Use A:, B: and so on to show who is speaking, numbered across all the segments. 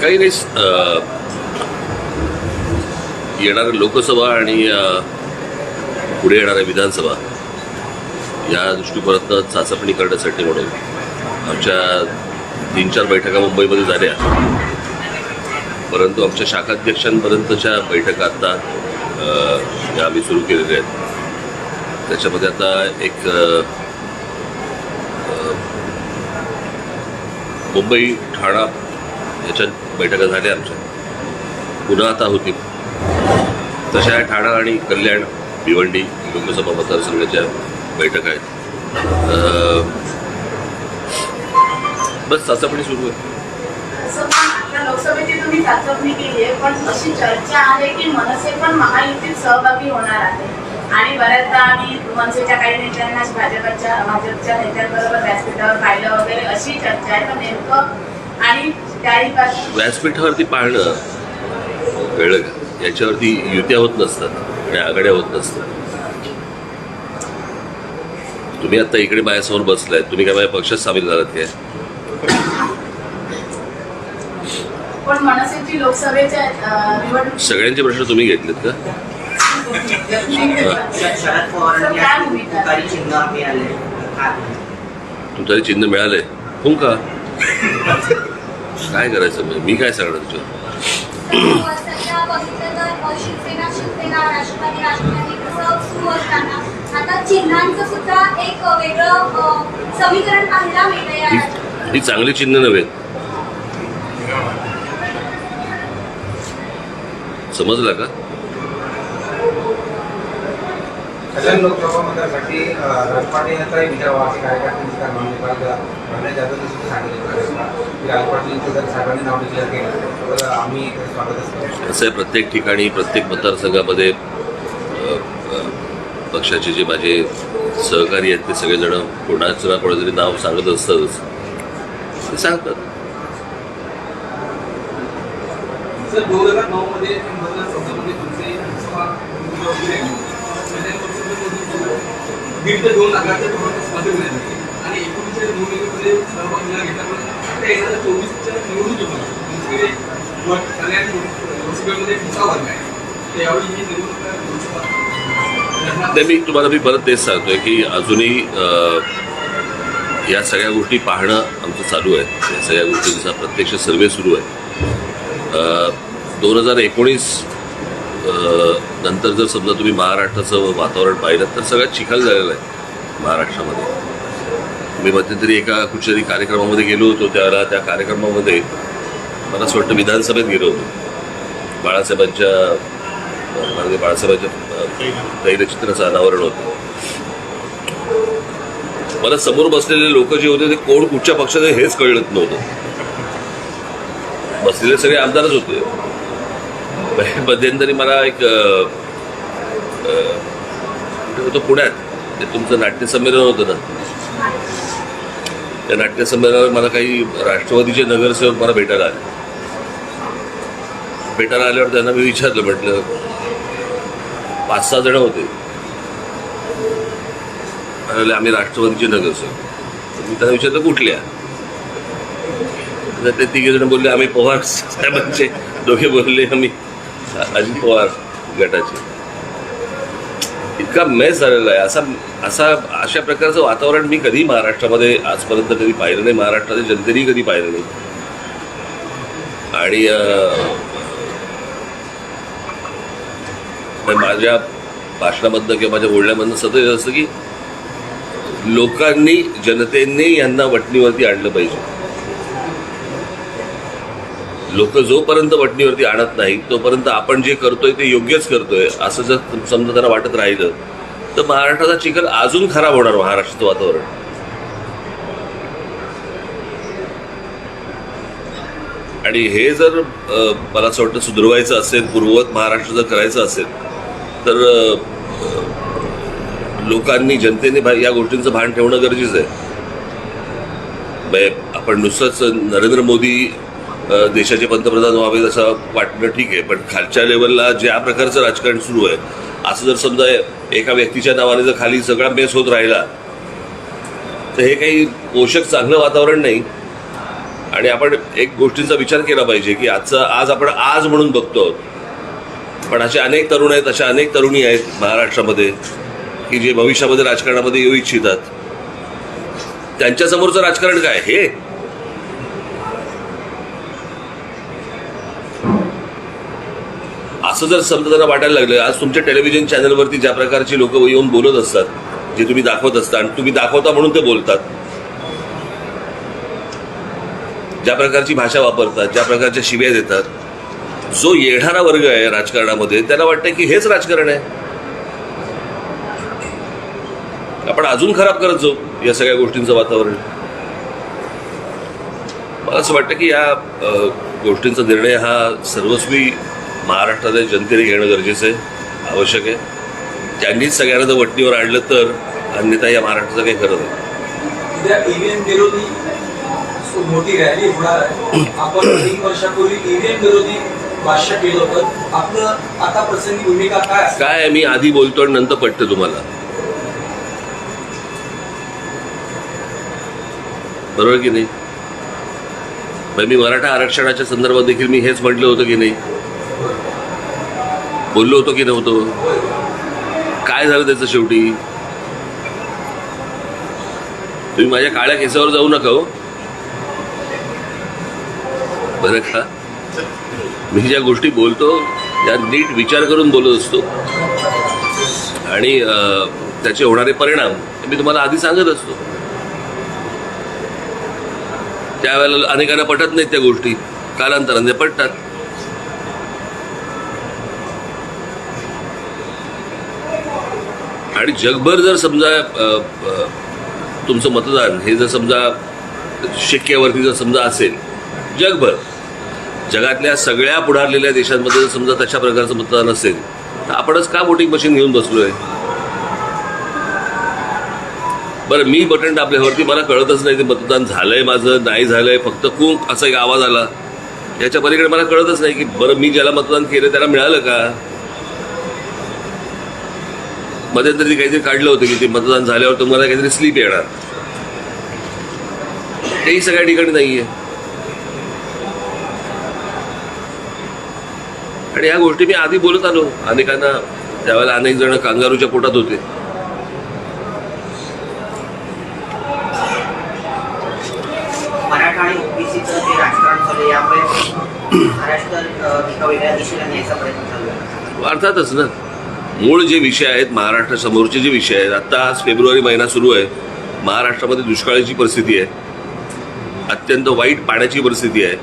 A: काही नाही अ, येणाऱ्या लोकसभा आणि पुढे येणाऱ्या विधानसभा या दृष्टिकोनातनं चाचपणी करण्यासाठी म्हणून आमच्या तीन चार बैठका मुंबईमध्ये झाल्या. परंतु आमच्या शाखाध्यक्षांपर्यंतच्या बैठका आता ज्या या आम्ही सुरू केलेल्या आहेत. त्याच्यामध्ये आता एक मुंबई ठाणा याच्यात बैठका झाल्या आमच्या. पुन्हा आता होतील तशा या ठाणा आणि कल्याण भिवंडी लोकसभा मतदारसंघाच्या बैठका आहेत. बस चाचपणी सुरू आहे.
B: लोकसभेची तुम्ही चाचपणी केली आहे पण अशी चर्चा आहे की मनसे पण महायुतीत सहभागी होणार आहे. आणि बऱ्याचदा आम्ही मनसेच्या काही नेत्यांना भाजपच्या भाजपच्या नेत्यांबरोबर व्यासपीठावर पाहिलं वगैरे अशी चर्चा आहे. पण नेमकं आणि
A: व्यासपीठावरती पाहणं कळलं का याच्यावरती युत्या होत नसतात आणि आघाड्या होत नसतात. तुम्ही आता इकडे माझ्यासमोर बसलाय. तुम्ही काय माझ्या पक्षात सामील झालात काय सगळ्यांचे प्रश्न तुम्ही घेतलेत का? तुमचं चिन्ह मिळालंय. हो का? काय करायचं मग? मी काय सांगणार. ही ही चांगली चिन्ह नव्हे. समजला का?
C: सलग लोकसभा मतदारसाठी राजपाटी यांचाही विचार असे जातं सांगितलं राजपाटींचं जर साहेबांनी नाव डिक्लेअर केलं तर आम्ही स्वागतच
A: आहे प्रत्येक ठिकाणी प्रत्येक मतदारसंघामध्ये पक्षाचे जे माझे सहकारी आहेत ते सगळेजण कोणाचं ना कोणाचं नाव सांगत असतातच ते सांगतात
D: सर दोन हजार नऊ मध्ये मतदारसंघामध्ये तुमचे लोकसभा निवडणूक वगैरे झाली. म्हणजे दीड ते दोन लाखाच्या जवळपास आणि एकोणीसशे निवडणुकीमध्ये सहभाग न घेतल्यामुळे आता येणाऱ्या चोवीसच्या निवडणुकीमध्ये लोकसभेमध्ये मोठा वर्ग आहे. तर यावेळी ही निवडणूक
A: नाही मी तुम्हाला मी परत तेच सांगतोय की अजूनही या सगळ्या गोष्टी पाहणं आमचं चालू आहे. या सगळ्या गोष्टींचा प्रत्यक्ष सर्वे सुरू आहे. दोन हजार एकोणीस नंतर जर समजा तुम्ही महाराष्ट्राचं वातावरण पाहिलं तर सगळ्यात चिखल झालेलं आहे महाराष्ट्रामध्ये. मी मध्यंतरी एका कुठच्यातरी कार्यक्रमामध्ये गेलो होतो त्याला त्या कार्यक्रमामध्ये मला असं वाटतं विधानसभेत गेलो होतो. बाळासाहेबांच्या माननीय बाळासाहेबांच्या तैलचित्राचं अनावरण होतं. मला समोर बसलेले लोक जे होते ते कोण कुठच्या पक्षाचे हेच कळत नव्हतं. बसलेले सगळे आमदारच होते. मध्यंतरी मला एक होतो कुठे पुण्यात. ते तुमचं नाट्यसंमेलन होतं ना. त्या नाट्यसंमेलनावर मला काही राष्ट्रवादीचे नगरसेवक मला भेटायला आले. भेटायला आल्यावर त्यांना मी विचारलं म्हटलं पाच सहा जण होते. म्हणाले आम्ही राष्ट्रवादीचे नगरसेवक. मी त्यांना विचारलं कुठल्या? तर ते तिघे जण बोलले आम्ही पवार साहेबांचे. दोघे बोलले आम्ही अजित पवार गटाचे. इतका मेस झालेला आहे. असा असा अशा प्रकारचं वातावरण मी कधी महाराष्ट्रामध्ये आजपर्यंत कधी पाहिलं नाही. महाराष्ट्राच्या जनतेने कधी पाहिलं नाही. आणि माझ्या भाषणामधनं किंवा माझ्या बोलण्यामधनं सतत येत असतं की लोकांनी जनतेने यांना वटणीवरती आणलं पाहिजे. लोक जोपर्यंत वटणीवरती आणत नाही तोपर्यंत आपण जे करतोय ते योग्यच करतोय असं जर समजा त्यांना वाटत राहिलं तर महाराष्ट्राचा चिखल अजून खराब होणार महाराष्ट्राचं वातावरण. आणि हे जर मला असं वाटतं सुधरवायचं असेल पूर्ववत महाराष्ट्र जर करायचं असेल तर लोकांनी जनतेने या गोष्टींचं भान ठेवणं गरजेचं आहे. म्हणजे आपण नुसतंच नरेंद्र मोदी देशाचे पंतप्रधान व्हावेत असं वाटणं ठीक आहे पण खालच्या लेवलला ज्या प्रकारचं राजकारण सुरू आहे असं जर समजा एका व्यक्तीच्या नावाने जर खाली सगळा मेस होत राहिला तर हे काही पोषक चांगलं वातावरण नाही. आणि आपण एक गोष्टींचा विचार केला पाहिजे की आजचा आज आपण आज म्हणून बघतो पण असे अनेक तरुण आहेत अशा अनेक तरुणी आहेत महाराष्ट्रामध्ये की जे भविष्यामध्ये राजकारणामध्ये येऊ इच्छितात. त्यांच्यासमोरचं राजकारण काय? हे असं जर समजा जरा वाटायला लागलं आज तुमच्या टेलिव्हिजन चॅनलवरती ज्या प्रकारची लोक येऊन बोलत असतात जे तुम्ही दाखवत असता आणि तुम्ही दाखवता म्हणून ते बोलतात. ज्या प्रकारची भाषा वापरतात ज्या प्रकारच्या शिव्या देतात. जो येणारा वर्ग आहे राजकारणामध्ये त्याला वाटतं की हेच राजकारण आहे. आपण अजून खराब करत जाऊ या सगळ्या गोष्टींचं वातावरण. मला असं वाटतं की या गोष्टींचा निर्णय हा सर्वस्वी महाराष्ट्रातील जनतेने घेणं गरजेचं आहे आवश्यक आहे. त्यांनीच सगळ्यांना जर वटणीवर आणलं तर अन्यथा या महाराष्ट्राचं काही खरं नाही.
D: उद्या ईव्हीएम विरोधी सु- मोठी रॅली होणार आहे. आपण तीन वर्षापूर्वी ईव्हीएम विरोधी भाष्य केलं होतं. आपलं आता प्रसंगी भूमिका काय असेल
A: काय आहे, मी आधी बोलतो आणि नंतर पटतं तुम्हाला. बरोबर की नाही? मी मराठा आरक्षणाच्या संदर्भात देखील मी हेच म्हटलं होतं की नाही? बोललो होतो की नव्हतो? काय झालं त्याचं शेवटी? तुम्ही माझ्या काळ्या केसावर जाऊ नका हो. बरं का? मी ज्या गोष्टी बोलतो त्या नीट विचार करून बोलत असतो. आणि त्याचे होणारे परिणाम मी तुम्हाला आधी सांगत असतो. त्यावेळेला अनेकांना पटत नाहीत त्या गोष्टी. कालांतराने पटतात. आणि जगभर जर समजा तुमचं मतदान हे जर समजा शिक्क्यावरती जर समजा असेल जगभर जगातल्या सगळ्या पुढारलेल्या देशांमध्ये जर समजा तशा प्रकारचं मतदान असेल तर आपणच का वोटिंग मशीन घेऊन बसलो आहे बरं मी बटन दाबल्यावरती मला कळतच नाही ते मतदान झालंय माझं नाही झालंय फक्त खूप असा एक आवाज आला. याच्या पलीकडे मला कळतच नाही की बरं मी ज्याला मतदान केलं त्याला मिळालं का? मध्यंतरी काहीतरी काढलं होतं की ते मतदान झाल्यावर तुम्हाला काहीतरी स्लिप येणार. तेही सगळ्या ठिकाणी नाहीये. आणि ह्या गोष्टी मी आधी बोलत आलो. अनेकांना त्यावेळेला अनेक जण कांगारूच्या पोटात होते.
E: आहे आहे.
A: अर्थातच ना. मूळ जे विषय आहेत महाराष्ट्रासमोरचे जे विषय आहेत आत्ता आज फेब्रुवारी महिना सुरू आहे. महाराष्ट्रामध्ये दुष्काळाची परिस्थिती आहे. अत्यंत वाईट पाण्याची परिस्थिती आहे.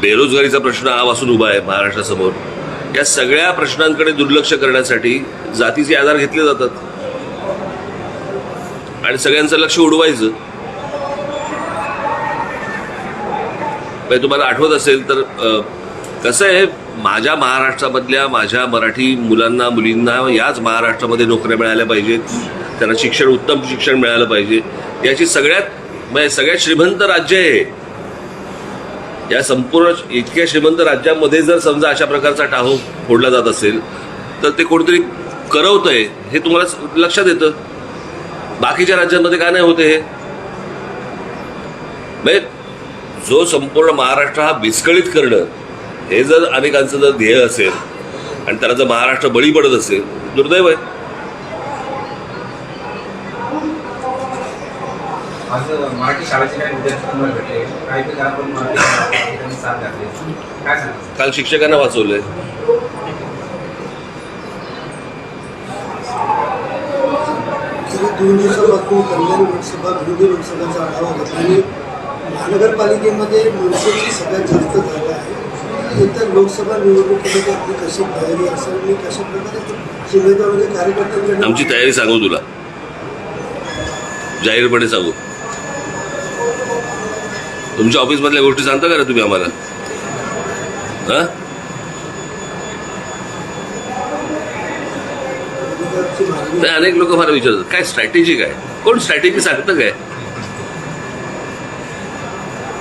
A: बेरोजगारीचा प्रश्न आवासून उभा आहे महाराष्ट्रासमोर. या सगळ्या प्रश्नांकडे दुर्लक्ष करण्यासाठी जातीचे आधार घेतले जातात. आणि सगळ्यांचं लक्ष उडवायचं. म्हणजे तुम्हाला आठवत असेल तर कसं आहे माझ्या महाराष्ट्रामधल्या माझ्या मराठी मुलांना मुलींना याच महाराष्ट्रामध्ये नोकऱ्या मिळाल्या पाहिजेत. त्यांना शिक्षण उत्तम शिक्षण मिळालं पाहिजे. याची सगळ्यात म्हणजे सगळ्यात श्रीमंत राज्य आहे हे. या संपूर्ण इतक्या श्रीमंत राज्यामध्ये जर समजा अशा प्रकारचा टाहो फोडला जात असेल तर ते कोणतरी करवतंय हे तुम्हाला लक्षात येतं. बाकीच्या राज्यांमध्ये काय नाही होते हे? म्हणजे जो संपूर्ण महाराष्ट्र हा विस्कळीत करणं हे जर अनेकांचं जर ध्येय असेल आणि त्याला जर महाराष्ट्र बळी पडत असेल दुर्दैव आहे. काल शिक्षकांना वाचवलंय.
F: दोन दिवसापासून कल्याण लोकसभा विरोधी लोकसभेचा आढावा घेतला. आणि महानगरपालिकेमध्ये मनसेची सगळ्यात जास्त आहे इतर लोकसभा निवडणुकीमध्ये आपली कशी तयारी असेल आणि कशा प्रकारे जिल्ह्यामध्ये कार्यकर्त्यांकडे
A: आमची तयारी सांगू तुला. जाहीरपणे सांगू. तुमच्या ऑफिसमधल्या गोष्टी सांगता का रे तुम्ही आम्हाला? हां? अनेक लोक मला विचारतात. काय स्ट्रॅटेजी काय? कोण स्ट्रॅटेजी सांगतं काय?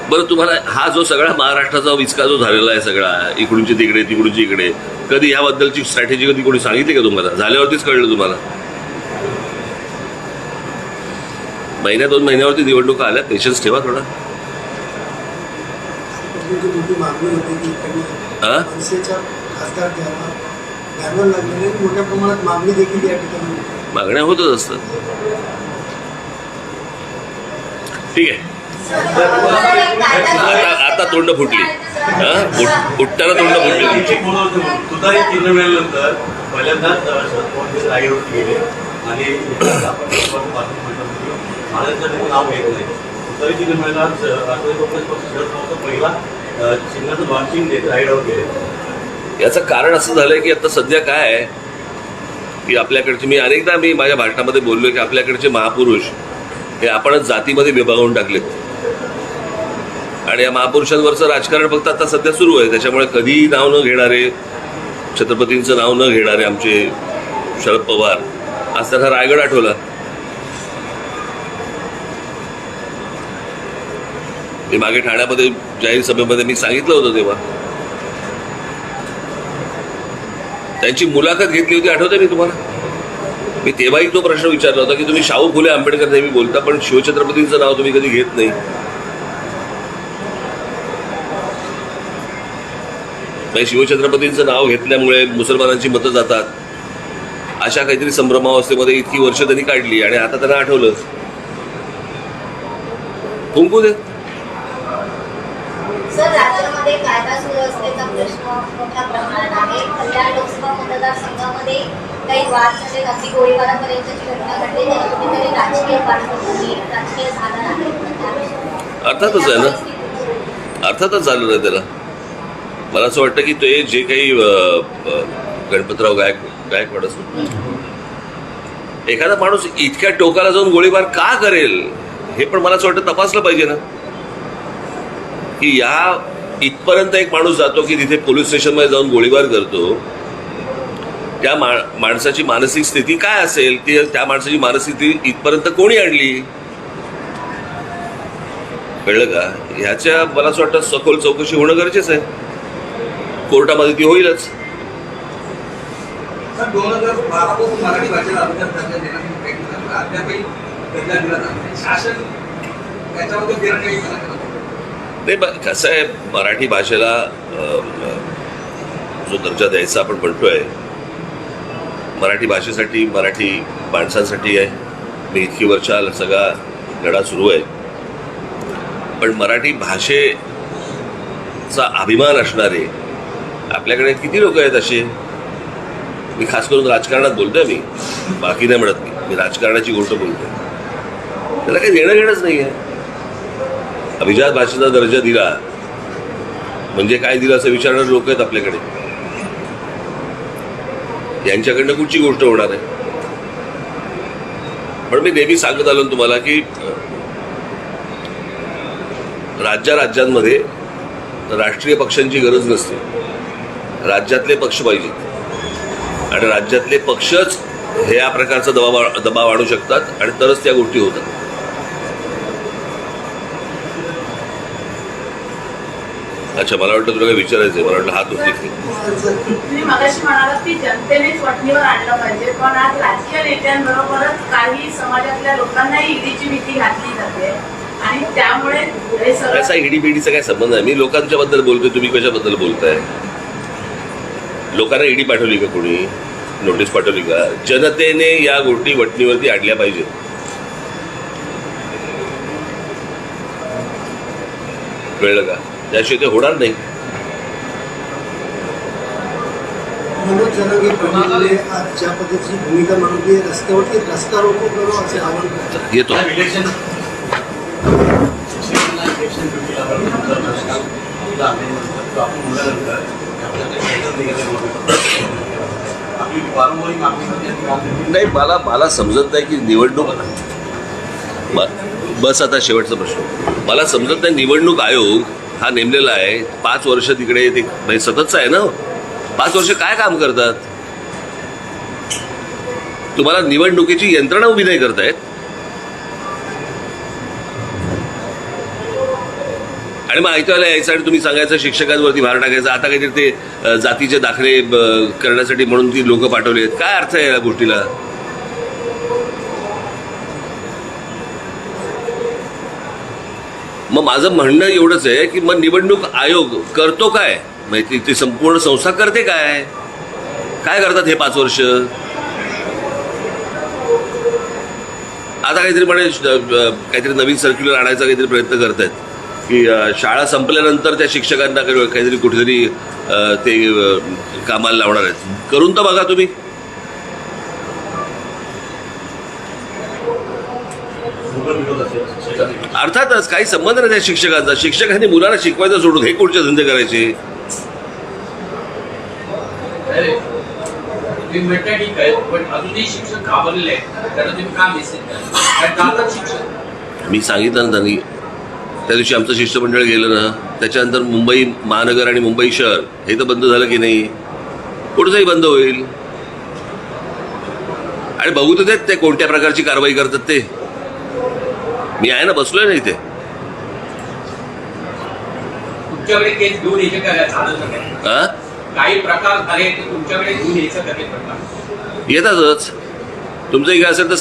A: बरं तुम्हाला हा जो सगळा महाराष्ट्राचा विचका जो झालेला आहे सगळा इकडूनची तिकडे तिकडूनची इकडे कधी ह्याबद्दलची स्ट्रॅटेजी कधी कोणी सांगितली का तुम्हाला? झाल्यावरतीच कळलं तुम्हाला. महिन्या दोन महिन्यावरती निवडणुका आल्या पेशन्स ठेवा थोडा. मागण्या होतच असतात. ठीक आहे. आता आता तोंड फुटली. उठ- उठताना तोंड फुटली तुमची.
G: पहिल्यांदाच गेले. आणि नाव घेत नाही. चिन्ह राष्ट्रवादी काँग्रेस पक्ष शरद पवारचा पहिला चिन्हाचं लॉन्चिंग देत गेले.
A: याचं कारण असं झालंय की आता सध्या काय आहे? की आपल्याकडचे मी अनेकदा मी माझ्या भाषणामध्ये बोललोय की आपल्याकडचे महापुरुष हे आपणच जातीमध्ये विभागून टाकलेत. आणि या महापुरुषांवरचं राजकारण फक्त आता सध्या सुरू आहे. त्याच्यामुळे कधीही नाव न घेणारे छत्रपतींचं नाव न घेणारे आमचे शरद पवार आज त्यांना रायगड आठवला. ते मागे ठाण्यामध्ये जाहीर सभेमध्ये मी सांगितलं होतं तेव्हा. त्यांची मुलाखत घेतली होती आठवते मी तुम्हाला? मी तेव्हाही तो प्रश्न विचारला होता की तुम्ही शाहू फुले आंबेडकर नेहमी बोलता पण शिवछत्रपतींचं नाव तुम्ही कधी घेत नाही. म्हणजे शिवछत्रपतींचं नाव घेतल्यामुळे मुसलमानांची मतं जातात. अशा काहीतरी संभ्रमावस्थेमध्ये इतकी वर्ष त्यांनी काढली आणि आता त्यांना आठवलं. कुंकू दे. अर्थातच आहे ना. अर्थातच झालं नाही त्याला. मला असं वाटतं की ते जे काही गणपतराव गायक गायकवाड असो. एखादा माणूस इतक्या टोकाला जाऊन गोळीबार का करेल हे पण मला असं वाटतं तपासलं पाहिजे ना. की या इथपर्यंत एक माणूस जातो की तिथे पोलीस स्टेशनमध्ये जाऊन गोळीबार करतो त्या मा माणसाची मानसिक स्थिती काय असेल ती त्या माणसाची मानसिक स्थिती इथपर्यंत कोणी आणली? कळलं का? ह्याच्या मला असं वाटतं सखोल चौकशी होणं गरजेचं आहे. कोर्टामध्ये ती होईलच.
D: नाही.
A: कसं आहे मराठी भाषेला जो दर्जा द्यायचा आपण म्हणतोय मराठी भाषेसाठी मराठी माणसांसाठी आहे. मी इतकी वर्ष सगळा लढा सुरू आहे. पण मराठी भाषेचा अभिमान असणारे आपल्याकडे किती लोक आहेत असे मी खास करून राजकारणात बोलतोय मी. बाकी नाही म्हणत मी. मी राजकारणाची गोष्ट बोलतोय. त्याला काही देणं घेणंच नाही आहे अभिजात भाषेचा दर्जा दिला. म्हणजे काय दिलं असं विचारणारे लोक आहेत आपल्याकडे. यांच्याकडनं कुठची गोष्ट होणार आहे? पण मी नेहमी सांगत आलो तुम्हाला की राज्या राज्यांमध्ये राष्ट्रीय पक्षांची गरज नसते. राज्यातले पक्ष पाहिजेत आणि राज्यातले पक्षच हे या प्रकारचा दबाव दबाव आणू शकतात आणि तरच त्या गोष्टी होतात. अच्छा मला वाटतं तुला काही विचारायचं मला वाटलं हात उचली
B: तुम्ही मगाशी म्हणालात की जनतेनेच वठणीवर आणलं पाहिजे पण आज राजकीय नेत्यांबरोबरच काही समाजातल्या लोकांनाही ईडीची भीती घातली जाते. आणि त्यामुळे हे
A: त्याचा पिढीचा काय संबंध आहे मी लोकांच्या बद्दल बोलतोय तुम्ही कशाबद्दल बोलताय? लोकांना ईडी पाठवली का कोणी? नोटीस पाठवली का? जनतेने या गोष्टी वटणीवरती आणल्या पाहिजेत. कळलं का? त्याशिवाय ते होणार नाही. येतो. नाही मला मला समजत नाही की निवडणूक बस आता शेवटचा प्रश्न. मला समजत नाही निवडणूक आयोग हा नेमलेला आहे. पाच वर्ष तिकडे ते म्हणजे सततचा आहे ना हो. पाच वर्ष काय काम करतात? तुम्हाला निवडणुकीची यंत्रणा उभी नाही करतायत. आणि मग ऐकायला यायचं आणि तुम्ही सांगायचं शिक्षकांवरती भार टाकायचा. आता काहीतरी ते जातीचे दाखले करण्यासाठी म्हणून ती लोक पाठवली आहेत. काय अर्थ आहे या गोष्टीला? मग माझं म्हणणं एवढंच आहे की मग निवडणूक आयोग करतो काय? म्हणजे माहिती ती- संपूर्ण संस्था करते काय? काय करतात हे पाच वर्ष? आता काहीतरी म्हणे काहीतरी नवीन सर्क्युलर आणायचा काहीतरी प्रयत्न करतायत. की शाळा संपल्यानंतर त्या शिक्षकांना काही- काहीतरी कुठेतरी ते कामाला लावणार आहेत. करून तर बघा तुम्ही. अर्थातच काही संबंध नाही त्या शिक्षकांचा. शिक्षकांनी मुलांना शिकवायचं सोडून हे कुठचे धंदे करायचे? मी सांगितलं ना त्यांनी त्या दिवशी आमचं शिष्टमंडळ गेलं ना त्याच्यानंतर मुंबई महानगर आणि मुंबई शहर हे तर बंद झालं की नाही? पुढचंही बंद होईल. आणि बघू तर देत ते कोणत्या प्रकारची कारवाई करतात ते. मी आहे ना बसलोय ना इथे? हा येतातच. तुमचं काय असेल तर